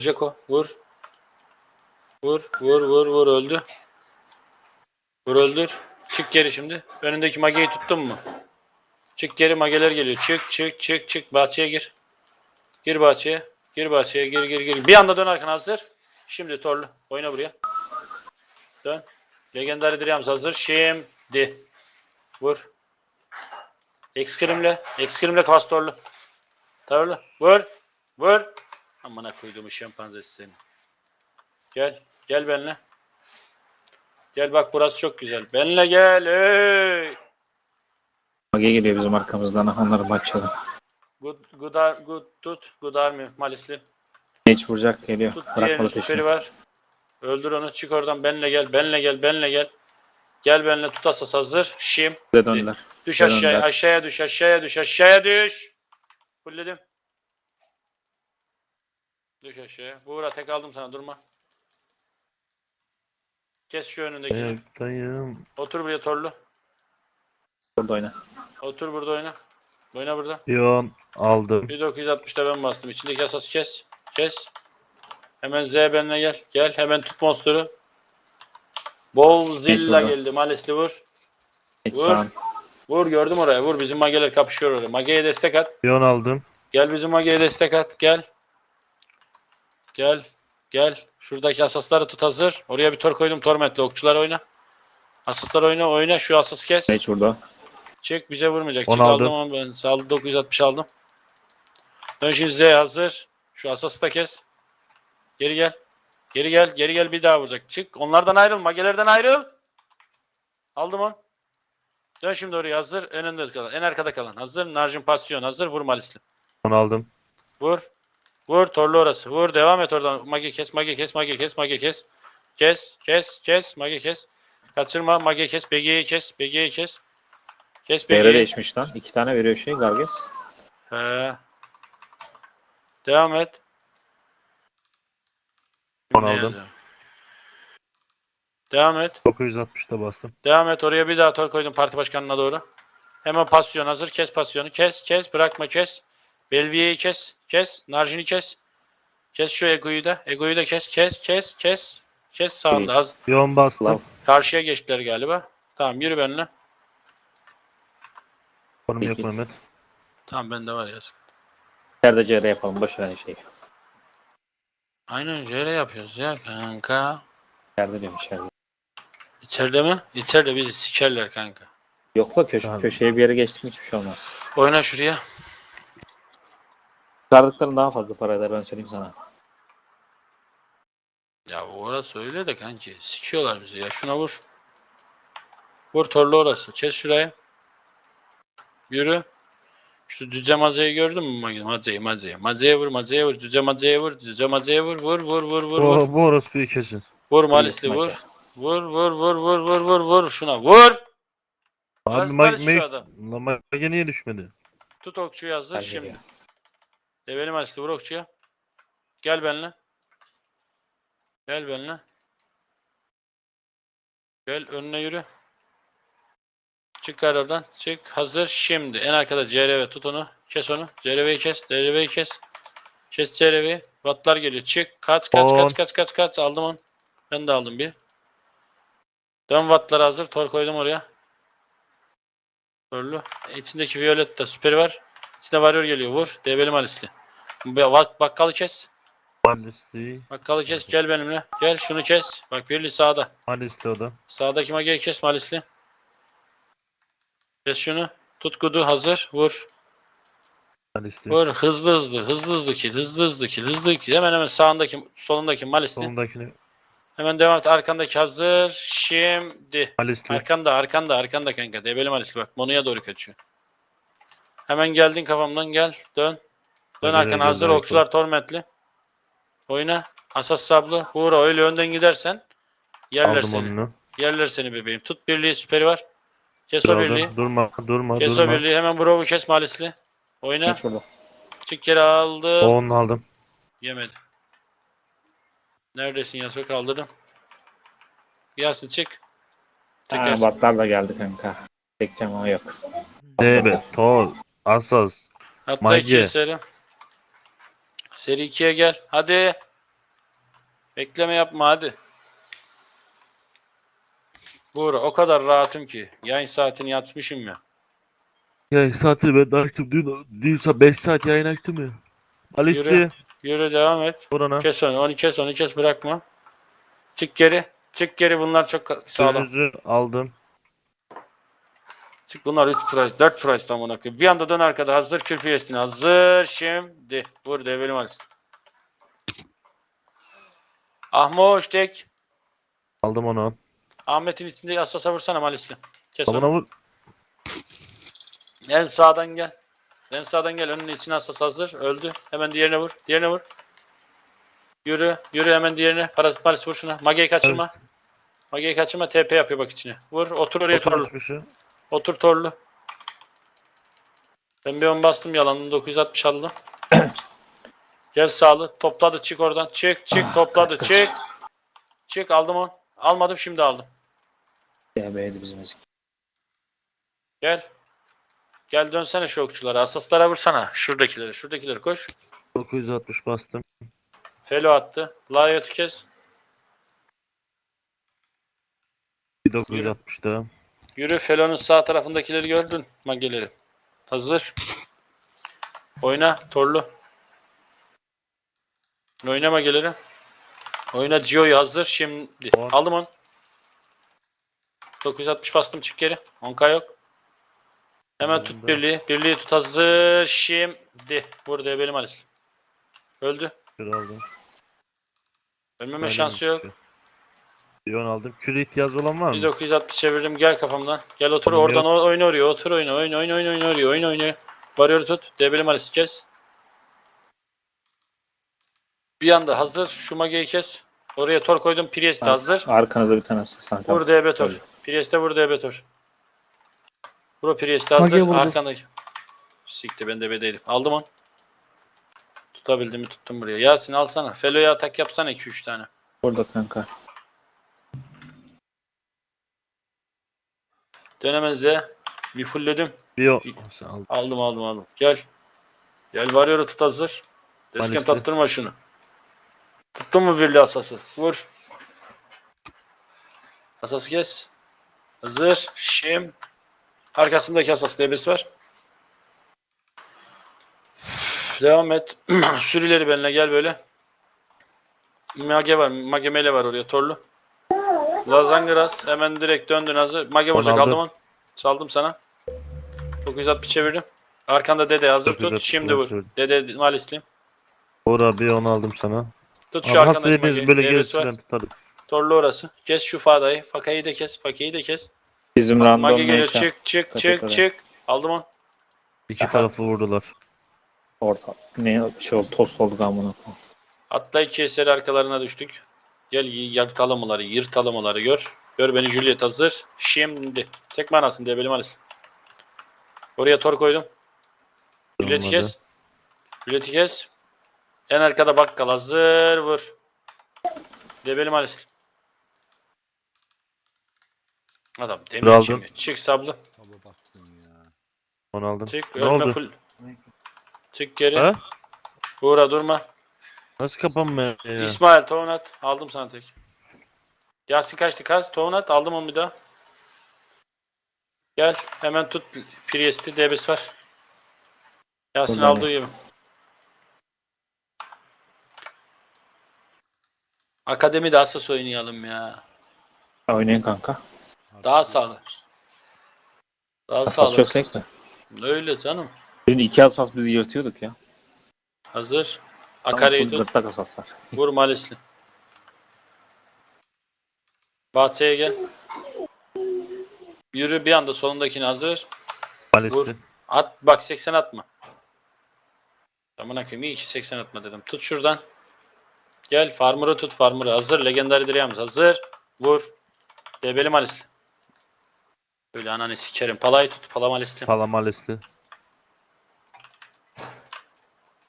Jeko vur. Vur vur vur vur öldü. Vur öldür. Çık geri şimdi. Önündeki mageyi tuttun mu? Çık geri mageler geliyor. Çık çık çık çık. Bahçeye gir. Gir bahçeye. Gir bahçeye. Gir gir gir. Bir anda dön arkana hazır. Şimdi torlu. Oyna buraya. Dön. Legendary Dreams hazır. Şimdi. Vur. Ekskrimle. Ekskrimle kas torlu. Torlu. Vur. Vur. Amına koyduğum şempanzesi seni. Gel. Gel benimle. Gel bak burası çok güzel. Benimle gel. Ey. Mage geliyor bizim arkamızdan. Onları maçalım. Good, good, ar- good tut. Good army. Malisli. Geç vuracak geliyor. Tut Bırakmadı süperi peşini. var. Öldür onu. Çık oradan. Benle gel. Benle gel. Benle gel. Gel benle. Tut asas hazır. Şim. Bize döndüler. Düş Dön aşağıya. önden. Aşağıya düş. Aşağıya düş. Aşağıya düş. Fulledim. Düş aşağıya. Buğra tek aldım sana. Durma. Kes şu önündekini. Ayaktayım. Otur buraya torlu. Burada oyna. Otur burada oyna. Oyna burada. Yon aldım. 1960'da ben bastım. İçindeki asası kes. Kes. Hemen Z benimle gel. Gel hemen tut monster'ı. Bowzilla geldi. Malisli vur. Geç Vur. sağ. Vur gördüm oraya. Vur bizim mageler kapışıyor oraya. Mage'ye destek at. Yon aldım. Gel bizim Mage'ye destek at. Gel. Gel. Gel. Şuradaki asasları tut hazır. Oraya bir tor koydum. Torment'le okçular oyna. Asaslar oyna. Oyna. Şu asası kes. Geç vurdu. Çık bize vurmayacak. On Çık aldım aldım. ama ben sağlı 960 aldım. Dön şimdi Z hazır. Şu asası da kes. Geri gel. Geri gel. Geri gel bir daha vuracak. Çık. Onlardan ayrıl. Magelerden ayrıl. Aldım on. Dön şimdi oraya hazır. En önde kalan. En arkada kalan. Hazır. Narjin pasyon hazır. Vur Malisli. Yon aldım. Vur. Vur. Torlu orası. Vur. Devam et oradan. Mage kes. Mage kes. Mage kes. Mage kes. Kes. Kes. Kes. Mage kes. Kaçırma. Mage kes. BG'yi kes. BG'yi kes. Kes BG'yi. değişmiş lan. İki tane veriyor şey Garges. He. Devam et. On Ne aldım. yazıyor? Devam et. 960'da bastım. Devam et. Oraya bir daha tor koydum parti başkanına doğru. Hemen pasyon hazır. Kes pasyonu. Kes. Kes. Bırakma. Kes. Belviye'yi kes. Kes. Narjin'i kes. Kes şu Ego'yu da. Ego'yu da kes. Kes. Kes. Kes. Kes sağında. Az. Yon bastım. Karşıya geçtiler galiba. Tamam yürü benimle. Konum yok Peki. Mehmet. Tamam bende var ya. İçeride CR yapalım. Boş ver şeyi. Aynen öyle yapıyoruz ya kanka. İçeride diyorum içeride. İçeride mi? İçeride bizi sikerler kanka. Yok la köşe, Tamam. köşeye bir yere geçtik mi hiçbir şey olmaz. Oyna şuraya. Çıkardıkların daha fazla para eder ben söyleyeyim sana. Ya orası öyle de kanki. Sikiyorlar bizi ya. Şuna vur. Vur torlu orası. Kes şurayı. Yürü. Şu cüce mazeyi gördün mü? Mazeyi mazeyi. Mazeye vur mazeye vur. Cüce mazeye vur. Cüce mazeye vur. Vur vur vur vur vur. Bu, bu orospuyu kesin. Vur Malisli vur. Vur vur vur vur vur vur vur. Şuna vur. Abi şu adam. Lan Mage niye düşmedi? Tut okçuyu hazır şimdi. ya. Develi Malisli vur okçuya. Gel benimle. Gel benimle. Gel önüne yürü. Çık oradan. Çık. Hazır. Şimdi. En arkada CRV. Tut onu. Kes onu. CRV'yi kes. CRV'yi kes. Kes CRV'yi. Wattlar geliyor. Çık. Kaç kaç kaç kaç kaç kaç. Aldım onu. Ben de aldım bir. Dön wattlar hazır. Tor koydum oraya. Torlu. İçindeki Violetta süperi var. İçinde varıyor geliyor. Vur. Develi Malisli. Bak, bakkalı kes. Malisli. Bakkalı kes. Gel benimle. Gel şunu kes. Bak birli sağda. Malisli o da. Sağdaki mageyi kes Malisli. Kes şunu. Tut gudu hazır. Vur. Malisli. Vur. Hızlı hızlı. Hızlı hızlı kill. Hızlı hızlı kill. Hızlı kill. Hemen hemen sağındaki solundaki Malisli. Solundakini. Hemen devam et. Arkandaki hazır. Şimdi. Malisli. Arkanda arkanda arkanda kanka. Debeli Malisli bak. Monu'ya doğru kaçıyor. Hemen geldin kafamdan gel. Dön. Dön arkana hazır. Okçular tormentli. Oyna. Asas sablı. Uğra öyle önden gidersen yerler Aldım seni. onu. Yerler seni bebeğim. Tut birliği süperi var. Kes o birliği. Durma. Durma. Kes o durma. birliği. Hemen Brov'u kes Malisli. Oyna. Geç. Çık geri aldım. Onu aldım. Yemedi. Neredesin Yasuo kaldırdım. Yasin çık. Çık Ha, Yasin. batlar da geldi kanka. Çekeceğim ama yok. DB. Tol. Asas. Hatta Mage. ikiye seri. Seri 2'ye gel. Hadi. Bekleme yapma hadi. Buğra o kadar rahatım ki. Yayın saatini yatmışım ya. Ya saatini ben de açtım. Dün, dün 5 saat yayın açtım ya. Ali Yürü. Yürü devam et. Burana. Kes onu. Onu kes onu kes bırakma. Çık geri. Çık geri bunlar çok sağlam. Sağlam. aldım. Çık bunlar 3 price 4 price tam ona. Bir anda dön arkada hazır kürpü yestin hazır şimdi. Vur develim Halis. Ahmoş tek. Aldım onu. Ahmet'in içinde asasa vursana Malisli. Kes Tamına onu. vur. En sağdan gel. En sağdan gel. Önünün içine asas hazır. Öldü. Hemen diğerine vur. Diğerine vur. Yürü. Yürü hemen diğerine. Parazit Malis vur şuna. Mage'yi kaçırma. Mage'yi kaçırma. TP yapıyor bak içine. Vur. Otur oraya torlu. Oturmuş bir şey. Otur torlu. Ben bir ön bastım yalanını 960 aldım. Gel sağlı. Topladı çık oradan. Çık çık topladı kaç, çık. Çık aldım onu. Almadım şimdi aldım. DB'ydi bizim ezik. Gel. Gel dönsene şu okçulara. Asaslara vursana. Şuradakilere. Şuradakilere koş. 960 bastım. Felo attı. Layot'u kes. Bir 960 daha. Yürü. Felo'nun sağ tarafındakileri gördün. Mageleri. Hazır. Oyna. Torlu. Oyna mageleri. Oyna Gio'yu hazır. Şimdi. On. Aldım onu. 960 bastım çık geri. 10k yok. Hemen tut Yanında. birliği. Birliği tut hazır. Şimdi. Burada benim Alice. Öldü. Bir aldım. Ölmeme Aynen şansı yok. çıkıyor. 10 aldım. Küre ihtiyacı olan var mı? 1960 çevirdim gel kafamdan. Gel otur Tamam, oradan o- oyna oraya otur oyna oyna oyna oyna oyna oraya oyna oyna. Varıyor tut. Debeli malisi kes. Bir anda hazır. Şu mageyi kes. Oraya tor koydum. Priest de hazır. Arkanızda bir tane. Tamam. Vur DB tor. Öyle. Priest'e vur DB tor. Vur Priest de hazır. Vurdu. Arkandaki. Sikti ben DB değilim. Aldım onu. Tutabildim mi tuttum buraya. Yasin alsana. Felo'ya atak yapsana 2-3 tane. Burada kanka. Dönemezse bir fullledim. Bir o. Bir- Sen al. Aldım aldım aldım. Gel. Gel varıyor tut hazır. Desken tattırma şunu. Tuttun mu birliği asası? Vur. Asası kes. Hazır. Şim. Arkasındaki asas debesi var. Devam et. Sürüleri benimle gel böyle. Mage var. Mage mele var oraya. Torlu. Lazangras. Hemen direkt döndün hazır. Mage vuracak aldım. onu. Saldım sana. 960 çevirdim. Arkanda dede hazır tut. 960 Şimdi vur. çevirdim. Dede malisliyim. Ora bir 10 aldım sana. Tut şu Ama nasıl arkandaki böyle Devresi var. tutarım. Torlu orası. Kes şu fadayı. Fakayı da kes. Fakayı da kes. Bizim Mage random geliyor. neyse. Çık çık çık çık. Aldım onu. İki Aha. tarafı vurdular. Orta. Ne şey oldu? Tost olduk amına koyayım. Hatta iki eseri arkalarına düştük. Gel yırtalım onları. Yırtalım onları gör. Gör beni Juliet hazır. Şimdi. Tek manasın diye benim Alice. Oraya tor koydum. Juliet'i kes. Juliet'i kes. En arkada bakkal hazır. Vur. Debelim Alice. Adam demir kimi. Çık sablı. Sabah baksın ya. 10 aldım. Çık. Ne Ölme oldu? full. Çık geri. Ha? Uğra durma. Nasıl kapanmıyor ya? İsmail tohum at. Aldım sana tek. Yasin kaçtı kaç? Tohum at. Aldım onu bir daha. Gel. Hemen tut. Priest'i debes var. Yasin Buradan aldığı gibi. Akademide asas oynayalım ya. Oynayın kanka. Daha sağlı. Daha Asas sağlı. çok zevkli. Öyle canım. Dün iki asas bizi yırtıyorduk ya. Hazır. Full tut. gırtlak asaslar. Vur Malisli. Batı'ya gel. Yürü bir anda solundakini hazır. Vur. Maalesef. At bak 80 atma. Amına koyayım iyi ki 80 atma dedim. Tut şuradan. Gel farmer'ı tut farmer'ı. Hazır. Legendary Dreams hazır. Vur. Debeli Malisli. Böyle ananı sikerim. Palayı tut. Pala Malisli. Pala maalesef.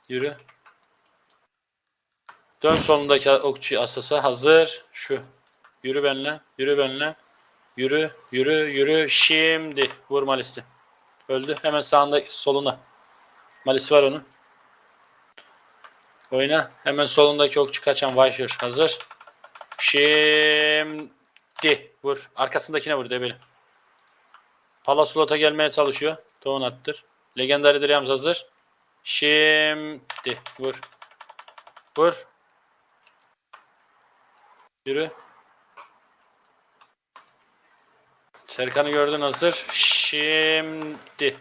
Yürü. Dön solundaki okçu asasa hazır. Şu. Yürü benle. Yürü benle. Yürü. Yürü. Yürü. Şimdi. Vur Malisli. Öldü. Hemen sağında soluna. Malisi var onun. Oyna. Hemen solundaki okçu kaçan Vaishur hazır. Şimdi. Vur. Arkasındakine vur debeli. Palaslot'a gelmeye çalışıyor. Tohum attır. Legendary Dreams hazır. Şimdi. Vur. Vur. Yürü. Serkan'ı gördün hazır. Şimdi.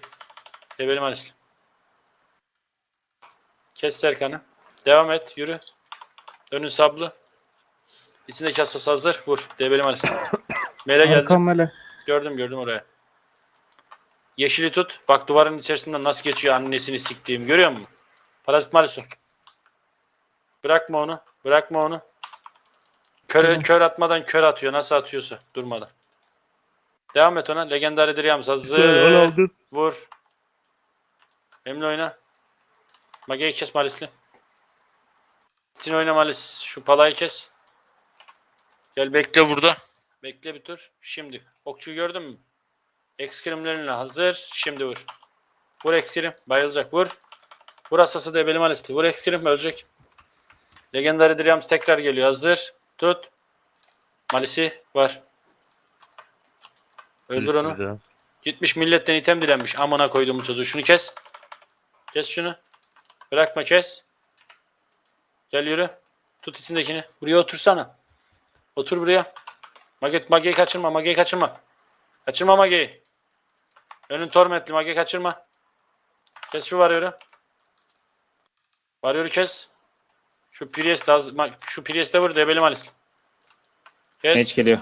Debeli Malis. Kes Serkan'ı. Devam et. Yürü. Önün sablı. İçindeki hassas hazır. Vur. Debeli Malis. Mele geldi. Hele. Gördüm gördüm oraya. Yeşili tut. Bak duvarın içerisinden nasıl geçiyor annesini siktiğim. Görüyor musun? Parazit Malisu. Bırakma onu. Bırakma onu. Kör, kör atmadan kör atıyor. Nasıl atıyorsa durmadan. Devam et ona. Legendary Dreams hazır. Vur. Emre oyna. Mage'yi kes Malisli. Sin oyna Malis. Şu palayı kes. Gel bekle burada. Bekle bir tur. Şimdi. Okçuyu gördün mü? Ekskrimlerinle hazır. Şimdi vur. Vur ekskrim. Bayılacak. Vur. Vur asası debeli Malisli. Vur ekskrim. Ölecek. Legendary Dreams tekrar geliyor. Hazır. Tut. Malisi var. Öldür onu. Gitmiş milletten item dilenmiş. Amına koydum çocuğu. Şunu kes. Kes şunu. Bırakma kes. Gel yürü. Tut içindekini. Buraya otursana. Otur buraya. Mage, Mage'yi kaçırma. Mage'yi kaçırma. Kaçırma Mage'yi. Önün tormentli. Mage'yi kaçırma. Kes şu varyoru. Varyoru kes. Şu Priest de az, ma- şu Priest'e vur debeli malis. Kes. Meç geliyor.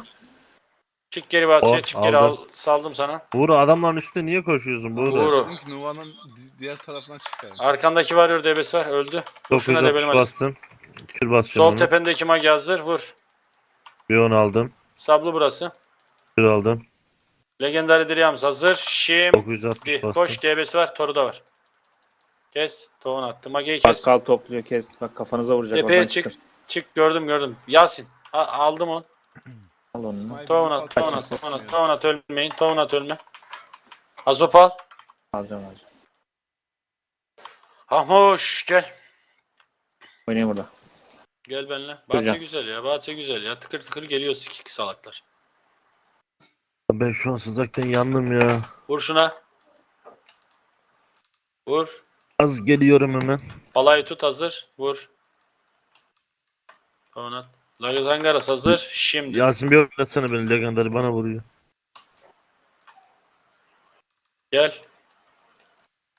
Çık geri bahçeye. Oh, çık geri al. aldım. Saldım sana. Buğra adamların üstüne niye koşuyorsun Buğra? Uğur. Dedim ki Nuva'nın di- diğer tarafından çıkar. Arkandaki varıyor debesi var. Öldü. Vur şuna 960 debeli malis. bastım. Kür basacağım Sol onu. tependeki magi hazır. Vur. Bir 10 aldım. Sablı burası. Kür aldım. Legendary Dreams hazır. Şimdi 960 bastım. koş DB'si var. Toru da var. Kes. Tohum attı. Magi'yi kes. Bakkal topluyor kes. Bak kafanıza vuracak. Tepeye çık. çıkın. Çık gördüm gördüm. Yasin. A- aldım onu. Al onu. Tohum at. Tohum at. Tohum at. Tohum at ölmeyin. Tohum at ölme. Azopal. Alacağım alacağım. Ahmoş gel. Oynayın burada. Gel benimle. Bahçe Hocam. güzel ya. Bahçe güzel ya. Tıkır tıkır geliyor sikik salaklar. Ben şu an sıcaktan yandım ya. Vur şuna. Vur. Az geliyorum hemen. Palayı tut hazır. Vur. Onat. Lagazangaras hazır. Şimdi. Yasin bir oynatsana beni legendary bana vuruyor. Gel.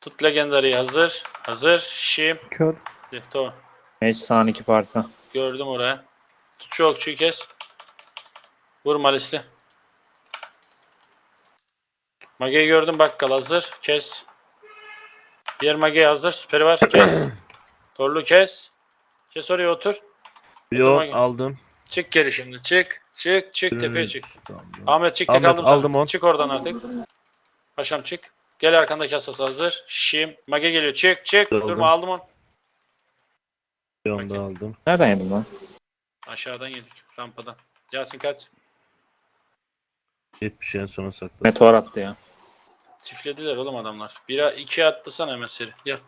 Tut Legendary'i hazır. Hazır. Şimdi. Kör. Tamam. Meç sağın iki parça. Gördüm oraya. Tut şu okçuyu kes. Vur Malisli. Mage'yi gördüm bakkal hazır. Kes. Diğer Mage hazır. Süperi var. Kes. Torlu kes. Kes oraya otur. 10 gel. aldım. Çık geri şimdi. Çık. Çık. Çık. Tepeye çık. Tamam. Ahmet çık tek Ahmet, aldım aldım on. Çık oradan artık. Paşam çık. Gel arkandaki hassas hazır. Şim. Mage geliyor. Çık çık. Aldım. Durma aldım onu. Bir 10 da Okey. aldım. Nereden yedin lan? Aşağıdan yedik. Rampadan. Yasin kaç. 70 en sona sakladım. Meteor attı ya. Çiftlediler oğlum adamlar. Bira ikiye attı sana hemen seri. Gel.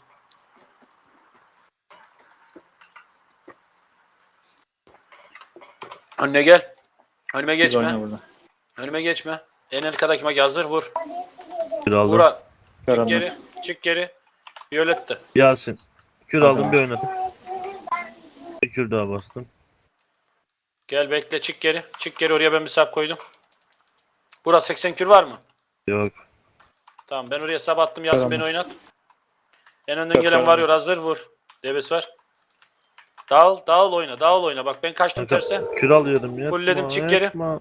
Önüne gel. Önüme geçme. burada. Önüme geçme. En arkadaki magi hazır. Vur. Kür aldım. Vura. Çık geri. Çık geri. Violette. Yasin. Kür Tamam. aldım bir oynadım. Bir kür daha bastım. Gel bekle. Çık geri. Çık geri. Oraya ben bir sap koydum. Burası 80 kür var mı? Yok. Tamam ben oraya sap attım. Yasin Tamam. beni oynat. En önden Yok, gelen tamam. varıyor. Hazır. Vur. Debes var. Dağıl. Dağıl oyna. Dağıl oyna. Bak ben kaçtım terse. Kür alıyordum ya. Fullledim, çık geri. Yapma.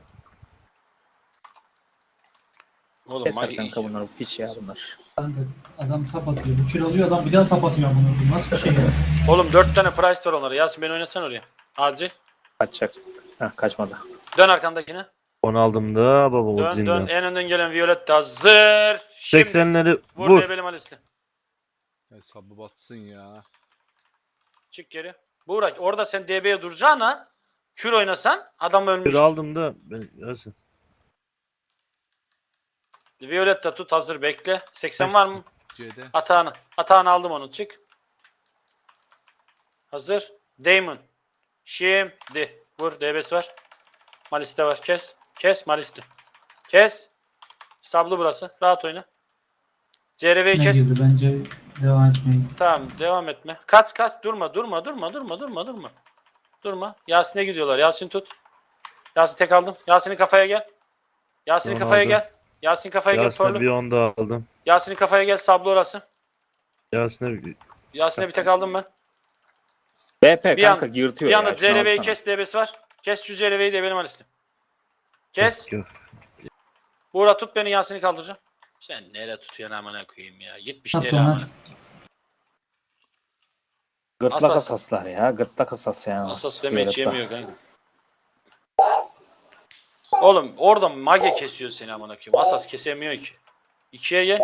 Oğlum Keser magi- kanka bunlar. Piç ya bunlar. Kanka adam sap atıyor. Bir kilo alıyor adam bir daha sap atıyor koyayım. Nasıl bir şey ya? Oğlum 4 tane price var onlara. Yasin beni oynatsan oraya. Acil. Kaçacak. Heh kaçmadı. Dön arkandakine. 10 aldım da baba o Dön zindan. dön. En önden gelen Violet de hazır. Şimdi 80'leri vur, vur. Malisli. Hesabı batsın ya. Çık geri. Buğra orada sen DB'ye duracağına kür oynasan adam ölmüş. Kür aldım da ben Yasin. Violet de tut hazır bekle. 80 var mı? C'de. Atağını. Atağını aldım onu. Çık. Hazır. Damon. Şimdi. Vur. DB'si var. Malis'te var. Kes. Kes. Malis'te. Kes. Sablı burası. Rahat oyna. CRV'yi Ne kes. girdi bence devam etmeyin. Tamam devam etme. Kaç kaç durma durma durma durma durma durma. Durma. Yasin'e gidiyorlar. Yasin tut. Yasin tek aldım. Yasin'in kafaya gel. Yasin'in kafaya aldım. gel. Yasin kafaya gel Yasin'e torlu. bir onda aldım. Yasin'in kafaya gel sablı orası. Yasin'e bir... Yasin'e bir tek aldım ben. BP Bir kanka an- yırtıyor Bir ya. anda şunu CRV'yi kes DB'si var. Kes şu CRV'yi de benim alistim. Kes. Yok. Buğra tut beni Yasin'i kaldıracağım. Sen nereye tutuyorsun amına koyayım ya? Gitmiş At nereye onu amına. Gırtlak Asas. asaslar ya. Gırtlak asas ya. Asas deme hiç Yarıkta. yemiyor kanka. Oğlum orada mage kesiyor seni amına koyayım. Asas kesemiyor ki. İkiye gel.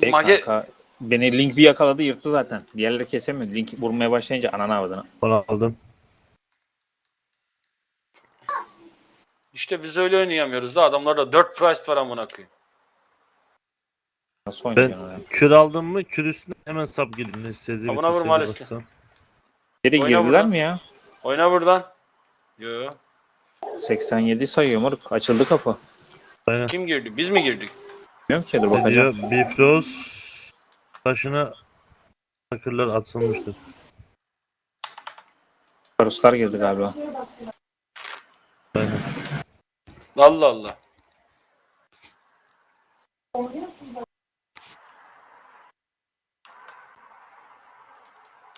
Şey Mage kanka, beni Link bir yakaladı yırttı zaten. Diğerleri kesemiyor. Link vurmaya başlayınca ananı avladığını. Onu aldım. İşte biz öyle oynayamıyoruz da adamlarda 4 price var amına koyayım. Nasıl oynuyorsun ya? Kür aldım mı kür üstüne hemen sap gidin. Sezi Amına vur maalesef. Geri Oyna girdiler buradan. mi ya? Oyna buradan. Yo. 87 sayıyor moruk. Açıldı kapı. Aynen. Kim girdi? Biz mi girdik? Bilmiyorum ki dur Ne bakacağım. diyor? Bifrost taşına takırlar atılmıştır. Ruslar girdi galiba. Allah Allah.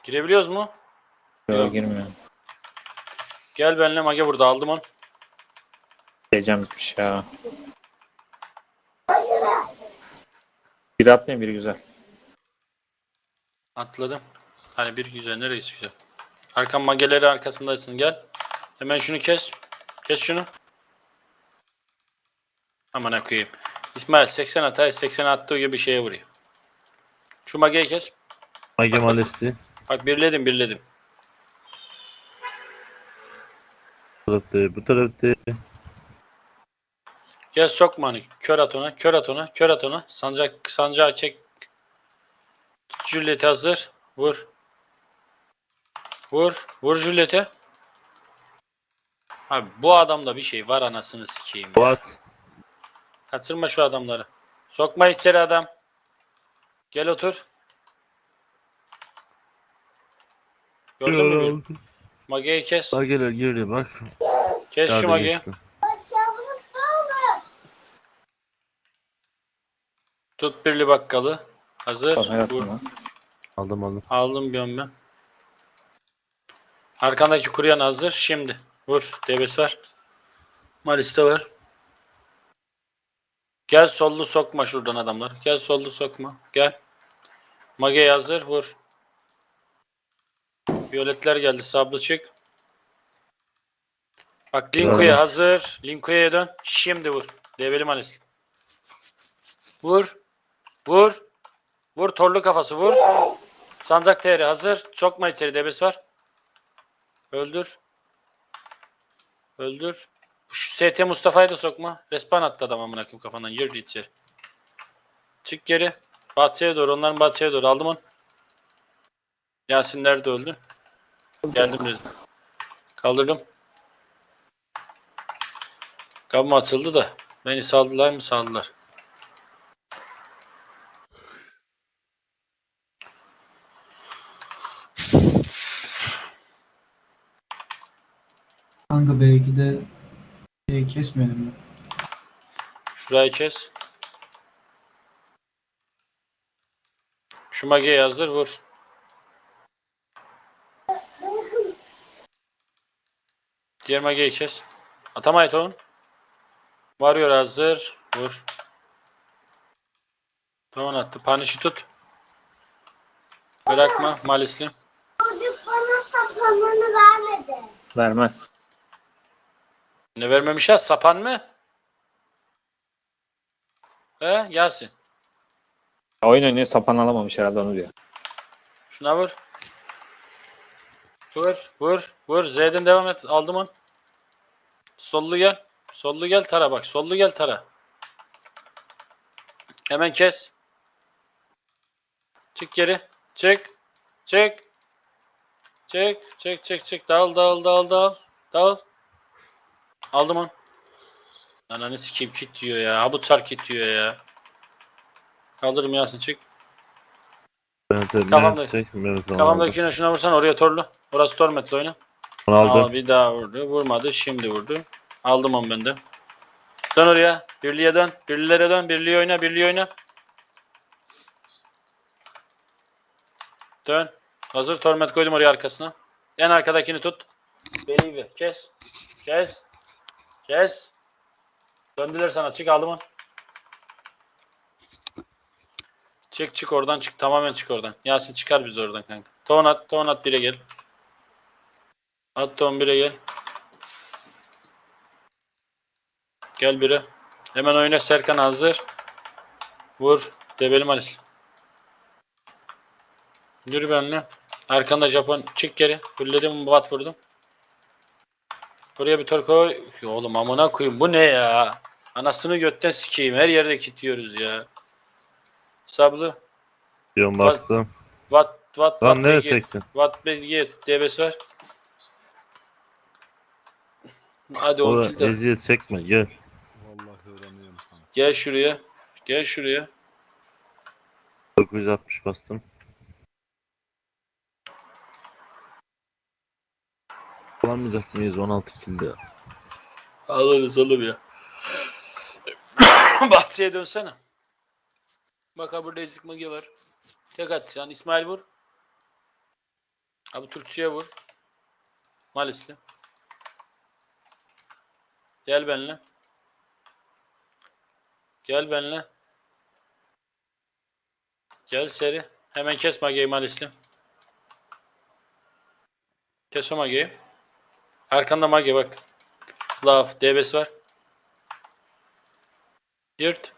Girebiliyoruz mu? Yok girmiyor. Gel benimle mage burada aldım onu. Heyecan bitmiş ya. Biri atmayın biri güzel. Atladım. Hani bir güzel neresi güzel. Arkan mageleri arkasındaysın gel. Hemen şunu kes. Kes şunu. Aman koyayım. İsmail 80 atay 80 attığı gibi şeye vuruyor. Şu mageyi kes. Mage Malesi. Bak birledim birledim. Bu tarafta, bu tarafta. Gel sokma hani. Kör at ona. Kör at ona. Kör at ona. Sancak, sancağı çek. Juliet hazır. Vur. Vur. Vur Juliet'e. Abi bu adamda bir şey var anasını sikeyim. ya. Kaçırma şu adamları. Sokma içeri adam. Gel otur. Gördün mü? bir? Mageyi kes. Mageler geliyor bak. Kes şu Yardım mageyi. geçtim. Tut birli bakkalı. Hazır. Kafaya Vur. lan. Aldım aldım. Aldım bir an ben. Arkandaki kuruyan hazır. Şimdi. Vur. Debesi var. Malis'te var. Gel sollu sokma şuradan adamlar. Gel sollu sokma. Gel. Mage hazır. Vur. Violetler geldi. Sablı çık. Bak Linko'ya hazır. Linko'ya dön. Şimdi vur. Develi Malis. Vur. Vur. Vur torlu kafası vur. Sancak TR hazır. Sokma içeri debesi var. Öldür. Öldür. Şu ST Mustafa'yı da sokma. Respawn attı adam amına kafandan. Yürü içeri. Çık geri. Batıya doğru. Onların batıya doğru. Aldım onu. Yasinler de öldü. Geldim dedim. Kaldırdım. Kabım atıldı da. Beni saldılar mı saldılar. Kanka belki de şey kesmeyelim. Şurayı kes. Şu mageyi hazır vur. Diğer mageyi kes. Atamayt on. Varıyor hazır. Vur. Tamam attı. Panişi tut. Bırakma. Malisli. Çocuk bana sapanını vermedi. Vermez. Ne vermemiş ya? Sapan mı? He? Yasin. Oyun oynuyor sapan alamamış herhalde onu diyor. Şuna vur. Vur, vur, vur. Z'den devam et. Aldım onu. Sollu gel. Sollu gel tara bak. Sollu gel tara. Hemen kes. Çık geri. Çık. Çık. Çek. Çek çek çek. Dağıl dağıl dağıl dağıl. Dağıl. Aldım onu. Ananı sikeyim kit diyor ya. Ha bu çar kit diyor ya. Kaldırım Yasin çık. Mehmet abi. Kafamda- Mehmet çek. Kafamdakine şuna vursan oraya torlu. Orası tormentle oyna. Onu aldım. Aa, bir daha vurdu. Vurmadı. Şimdi vurdu. Aldım onu ben de. Dön oraya. Birliğe dön. Birlilere dön. Birliği oyna. Birliği oyna. Dön. Hazır. Torment koydum oraya arkasına. En arkadakini tut. Believe. Kes. Kes. Kes. Döndüler sana. Çık aldım onu. Çık çık oradan çık. Tamamen çık oradan. Yasin çıkar bizi oradan kanka. Ton at. Ton at 1'e gel. At ton 1'e gel. Gel 1'e. Hemen oyna Serkan hazır. Vur. Debeli Malis. Yürü benimle. Arkanda Japon. Çık geri. Fulledim. Bat vurdum. Buraya bir tor koy. Oğlum amına koyayım. Bu ne ya? Anasını götten sikeyim. Her yerde kitiyoruz ya. Sablı. Diyorum bastım. Watt. Watt. Lan Watt nereye bilgi- çektin? Watt bilgi. DB'si var. Hadi o Orada kilde. eziyet çekme. Gel. Vallahi öğreniyorum. Gel şuraya. Gel şuraya. 960 bastım. Alamayacak mıyız 16 kilde ya? Alırız oğlum ya. Bahçeye dönsene. Bak ha burada ezik magi var. Tek atacaksın. İsmail vur. Abi Türkçe'ye vur. Malisli. Gel benimle. Gel benimle. Gel seri. Hemen kes magiyi Malisli. Kes o magiyi. Arkanda magi bak. Love. DB'si var. Yırt.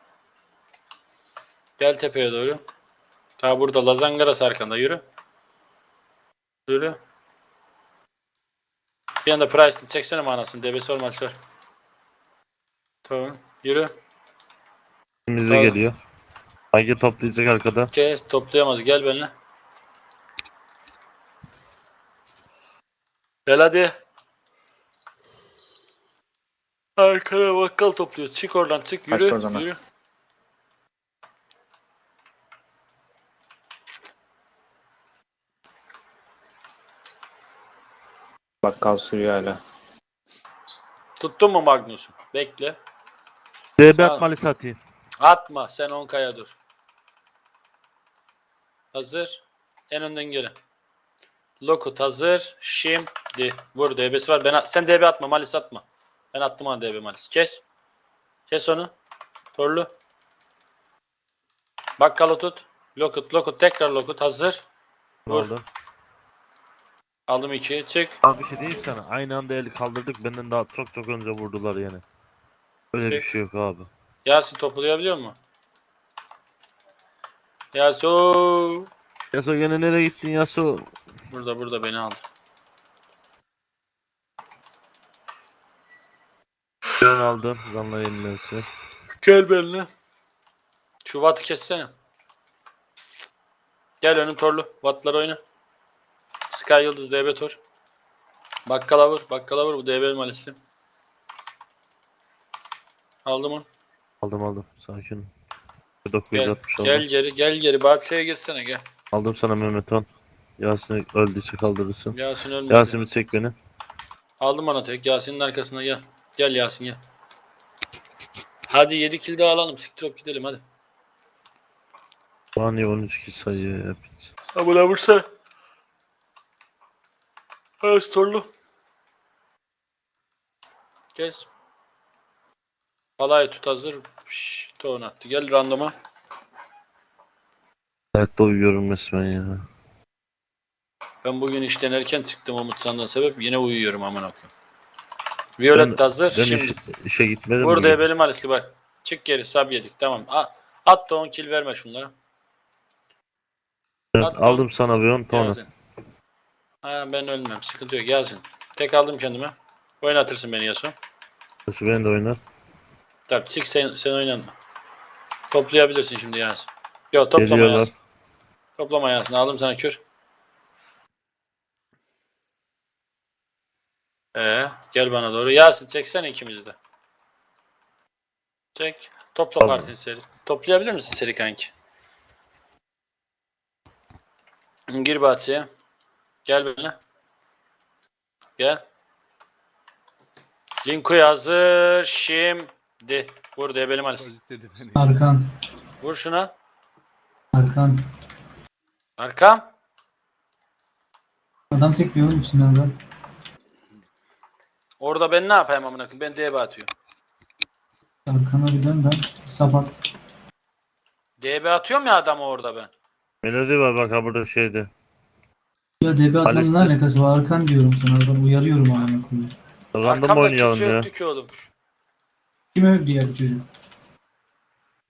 Gel tepeye doğru. Ta burada Lazangaras arkanda. Yürü. Yürü. Bir anda Price'ın çeksene manasını. DB'si var maç var. Tamam. Yürü. Bize Sağ geliyor. Hangi toplayacak arkada? Kes. Toplayamaz. Gel benimle. Gel hadi. Arkana bakkal topluyor. Çık oradan çık. Kaç Yürü. oradan ha? Yürü. Bakkal sürüyor hala. Tuttun mu Magnus'u? Bekle. DB Sağ atmalı satayım. Atma. Sen 10 kaya dur. Hazır. En önden geri. Lokut hazır. Şimdi. Vur DB'si var. Ben sen DB atma. Malis atma. Ben attım ona DB Malis. Kes. Kes onu. Torlu. Bakkalı tut. Lokut. Lokut. Tekrar lokut. Hazır. Vur. Aldım. Aldım 2. Çık. Abi bir şey diyeyim sana. Aynı anda eli kaldırdık. Benden daha çok çok önce vurdular yani. Öyle bir Peki. şey yok abi. Yasin toplayabiliyor mu? Yasin. Yaso gene nereye gittin Yaso? Burada burada beni aldı. Ben aldım. Zanla yenilmesi. Gel benimle. Şu wattı kessene. Gel önüm torlu. Wattlar oyna. Sky Yıldız DB tor. Bakkala vur. Bakkala vur. Bu DB malisli. Aldım onu. Aldım aldım. Sakin. Gel. 960 aldım. Gel geri. Gel geri. Batsiye girsene gel. Aldım sana Mehmet Han. Yasin öldüyse kaldırırsın. Yasin ölmedi. Yasin bir çek beni. Aldım bana tek. Yasin'in arkasına gel. Gel Yasin gel. Hadi 7 kill daha alalım. Siktir olup gidelim hadi. Saniye 13 kill sayıyor ya. piç. Ha buna vursa. Ha storlu. Kes. Palay tut hazır. Şşş, ton attı. Gel randoma. Hayatta uyuyorum resmen ya. Ben bugün işten erken çıktım Umut senden sebep. Yine uyuyorum aman okuyum. Violet Ben- de hazır. Ben Şimdi. iş- işe gitmedim. Burada bugün. ebeli malisli bak. Çık geri sab yedik tamam. A at da 10 kill verme şunlara. Evet, at- aldım sana bir 10 ton. Gelsin. Ha ben ölmem. Sıkıntı yok. Gelsin. Tek aldım kendime. Oynatırsın beni Yasu. Şu beni de oynar. Tabii çık sen, sen oynanma. Toplayabilirsin şimdi Yasin. Yok toplama Geliyorlar. Yasin. Toplama Yasin. Aldım sana kür. Ee, gel bana doğru. Yasin çeksene ikimiz de. Çek. Topla Tamam. partini seri. Toplayabilir misin seri kanki? Gir Batı'ya. Gel benimle. Gel. Linko'yu hazır. Şimdi. Vur debelim Alice. Parazit dedi beni. Arkan. Vur şuna. Arkan. Arkam. Adam tekliyor oğlum içinden ben. Orada ben ne yapayım amına koyayım? Ben DB atıyorum. Arkana bir dön ben. Sapat. DB atıyorum ya adamı orada ben. Melodi var bak ha burada şeyde. Ya DB atmanın ne Palestin. alakası var? Arkan diyorum sana. Ben uyarıyorum amına koyayım. Random Arkamda oynayalım kimse ya. yoktu ki oğlum. Kim öldü ya bu çocuk?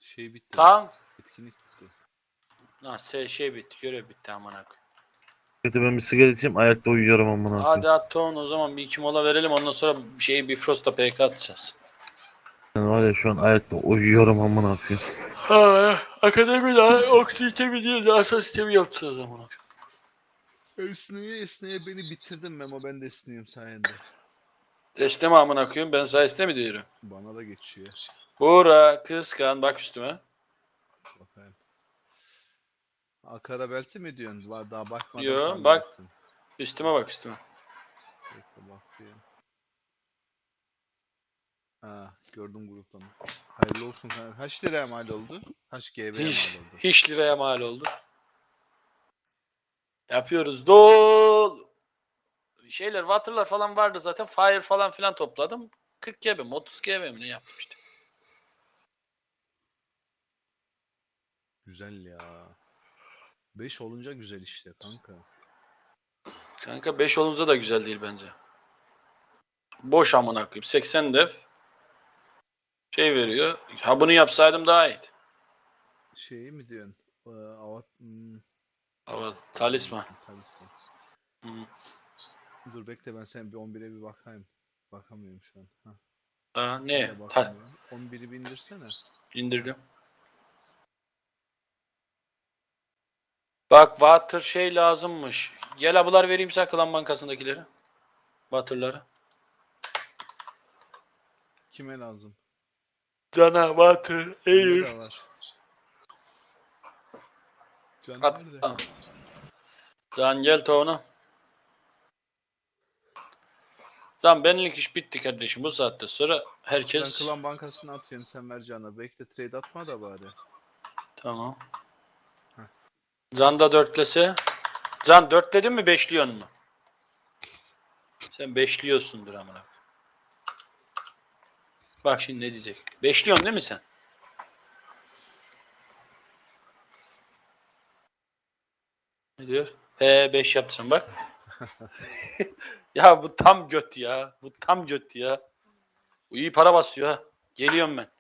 Şey bitti. Tamam. Etkinlik bitti. Şey, şey bitti. Görev bitti amına koyayım. Kötü ben bir sigara içeyim ayakta uyuyorum amına koyayım. Hadi at ton o zaman bir iki mola verelim ondan sonra bir şeyi bir Frost'a PK atacağız. Ben var ya şu an ayakta uyuyorum amına koyayım. Ha, akademi daha ok sistemi değil daha asas sistemi yapacağız amına. Esneye esneye beni bitirdin Memo ben de esniyorum sayende. Esteme amına koyayım ben sayesinde mi diyorum? Bana da geçiyor. Buğra kıskan bak üstüme. Bakayım. Akara belti mi diyorsun? Var daha bakmadım. Yo, bak. ettim. Üstüme bak üstüme. Bekle bakayım. Ha gördüm gruptan. Hayırlı olsun. Kaç liraya mal oldu? Kaç GB'ye mal oldu? hiç liraya mal oldu. Yapıyoruz. Dol. Şeyler, water'lar falan vardı zaten. Fire falan filan topladım. 40 GB mi 30 GB mi ne yaptım işte. Güzel ya. 5 olunca güzel işte kanka. Kanka 5 olunca da güzel değil bence. Boş amına koyayım. 80 dev şey veriyor. Ha bunu yapsaydım daha iyiydi. Şey mi diyorsun? Ee, avat, hmm, Evet, talisman. Talisman. Hı. Dur bekle ben sen bir 11'e bir bakayım. Bakamıyorum şu an. Hah, Aa, ne? Ta- bakamıyorum. 11'i bindirsene. indirdim. Bak water şey lazımmış. Gel abular vereyim sana klan bankasındakileri. Water'ları. Kime lazım? Cana, water, Bende de var. Can At, nerede? tamam. Can gel tavuğuna. Tamam benlik iş bitti kardeşim. Bu saatte sonra Ben herkes... klan bankasına atıyorum sen ver Can'a. Bekle trade atma da bari. Tamam. Can da dörtlese. Can dörtledin mi beşliyorsun mu? Sen beşliyorsundur amına. Bak şimdi ne diyecek. Beşliyorsun değil mi sen? Ne diyor? He 5 yapacağım bak. ya bu tam göt ya. Bu tam göt ya. Bu iyi para basıyor ha. Geliyorum ben.